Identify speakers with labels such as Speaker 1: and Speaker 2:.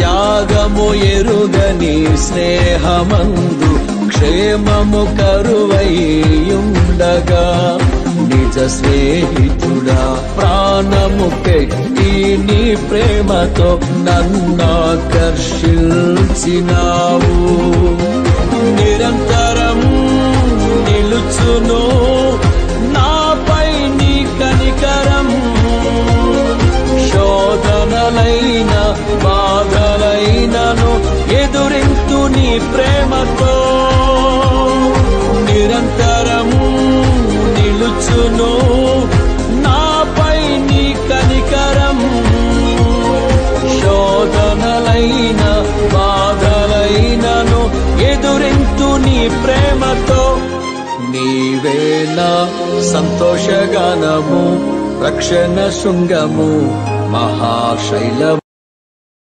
Speaker 1: త్యాగము ఎరుగని స్నేహమందు క్షేమము కరువైయుండగా నిజ స్నేహితుడా ప్రాణము పెట్టి నీ ప్రేమతో నన్నాకర్షించినావు. నిరంతరం నిలుచును నాపై నీ కనికరం శోధనలై ఎదురింతు నీ ప్రేమతో నిరంతరము నిలుచును. నాపై నీ కనికరం శోధనలైన బాధలైనను ఎదురింతు నీ ప్రేమతో నీవేనా సంతోషగానము రక్షణ శృంగము మహాశైలము.